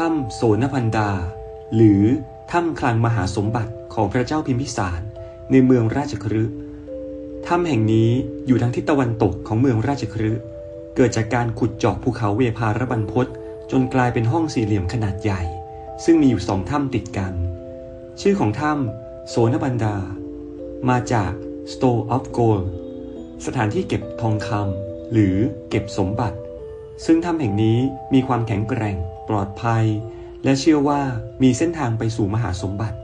ถ้ำโสนพันดา หรือถ้ำคลังมหาสมบัติของพระเจ้าพิมพิสารในเมืองราชคฤห์ถ้ำแห่งนี้อยู่ทางทิศตะวันตกของเมืองราชคฤห์เกิดจากการขุดเจาะภูเขาเวภาระบรรพตจนกลายเป็นห้องสี่เหลี่ยมขนาดใหญ่ ซึ่งมีอยู่สองถ้ำติดกัน ชื่อของถ้ำโสนบันดา มาจาก Store of Gold สถานที่เก็บทองคำหรือเก็บสมบัติ ซึ่งถ้ำแห่งนี้มีความแข็งแกร่ง ปลอดภัย และเชื่อว่ามีเส้นทางไปสู่มหาสมบัติ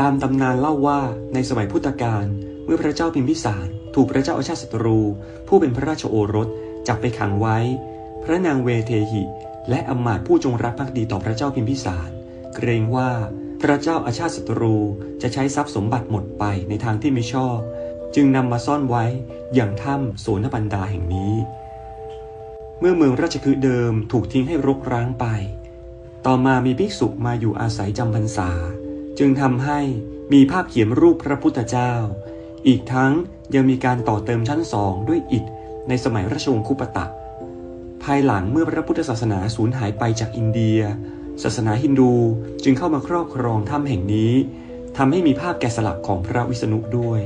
ตามตำนานเล่าว่าในสมัยพุทธกาลเมื่อพระเจ้าพิมพิสารถูกพระเจ้าอาชาติศัตรู ผู้เป็นพระราชโอรสจับไปขังไว้ พระนางเวเทหิ และอมาตผู้จงรักภักดีต่อพระเจ้าพิมพิสารเกรงว่าพระเจ้าอาชาติศัตรูจะใช้ทรัพย์สมบัติหมดไปในทางที่ไม่ชอบ จึงนำมาซ่อนไว้อย่างถ้ำโสนบันดาแห่งนี้ เมื่อเมืองราชคฤห์เดิมถูกทิ้งให้รกร้างไป ต่อมามีภิกษุมาอยู่อาศัยจำพรรษา จึงทำให้มีภาพเขียนรูปพระพุทธเจ้า อีกทั้งยังมีการต่อเติมชั้นสองด้วยอิฐในสมัยราชวงศ์คุปตะ ภายหลังเมื่อพระพุทธศาสนาสูญหายไปจากอินเดีย ศาสนาฮินดูจึงเข้ามาครอบครองถ้ำแห่งนี้ทำให้มีภาพแกะสลักของพระวิษณุด้วย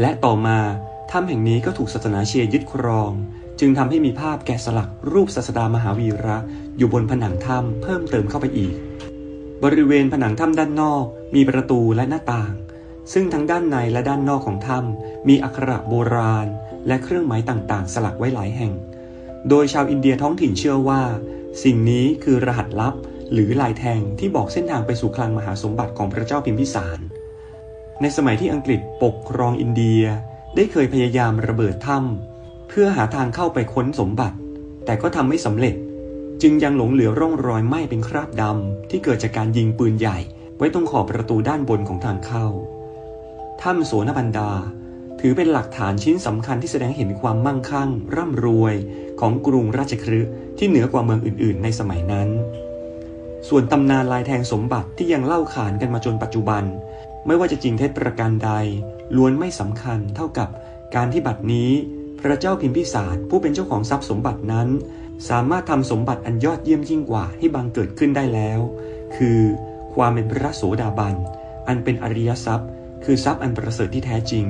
และต่อมาถ้ำแห่งนี้ก็ถูกศาสนาเชียยึดครอง จึงทำให้มีภาพแกะสลักรูปศาสดามหาวีระอยู่บนผนังถ้ำเพิ่มเติมเข้าไปอีก บริเวณผนังถ้ำด้านนอกมีประตูและหน้าต่าง ซึ่งทั้งด้านในและด้านนอกของถ้ำมีอักขระโบราณ และเครื่องหมายต่างๆ สลักไว้หลายแห่ง โดยชาวอินเดียท้องถิ่นเชื่อว่า สิ่งนี้คือรหัสลับ หรือลายแทงที่บอกเส้นทางไปสู่คลังมหาสมบัติของพระเจ้าพิมพิสาร ในสมัยที่อังกฤษปกครองอินเดีย ได้เคยพยายามระเบิดถ้ำ เพื่อหาทางเข้าไปค้นสมบัติ แต่ก็ทำไม่สำเร็จ จึงยังหลงเหลือร่องรอยไหม้เป็นคราบดำที่เกิดจากการยิงปืนใหญ่ ไว้ตรงขอบประตูด้านบนของทางเข้า ถ้ำโสนบันดา ถือเป็นหลักฐานชิ้นสำคัญที่แสดงเห็นความมั่งคั่ง ร่ำรวยของกรุงราชคฤห์ที่เหนือกว่าเมืองอื่น ๆ ในสมัยนั้น ส่วนตำนานลายแทงสมบัติที่ยังเล่าขานกันมาจนปัจจุบัน ไม่ว่าจะจริงเท็จประการใดล้วนไม่สำคัญเท่ากับการที่บัดนี้ ระเจ้าพิมพิสารผู้เป็นเจ้าของทรัพย์สมบัตินั้น สามารถทำสมบัติอันยอดเยี่ยมยิ่งกว่าให้บังเกิดขึ้นได้แล้ว คือความเป็นพระโสดาบัน อันเป็นอริยทรัพย์ คือทรัพย์อันประเสริฐที่แท้จริง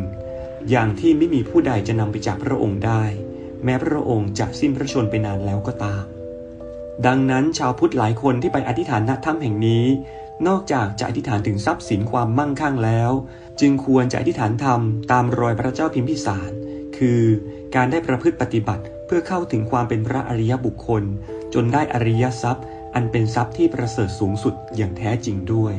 อย่างที่ไม่มีผู้ใดจะนำไปจากพระองค์ได้ แม้พระองค์จะสิ้นพระชนไปนานแล้วก็ตาม ดังนั้นชาวพุทธหลายคนที่ไปอธิษฐานณถ้ำแห่งนี้ นอกจากจะอธิษฐานถึงทรัพย์สินความมั่งคั่งแล้ว จึงควรจะอธิษฐานธรรมตามรอยพระเจ้าพิมพิสาร คือการได้ประพฤติปฏิบัติเพื่อเข้าถึงความเป็นพระอริยบุคคล จนได้อริยทรัพย์ อันเป็นทรัพย์ที่ประเสริฐสูงสุดอย่างแท้จริงด้วย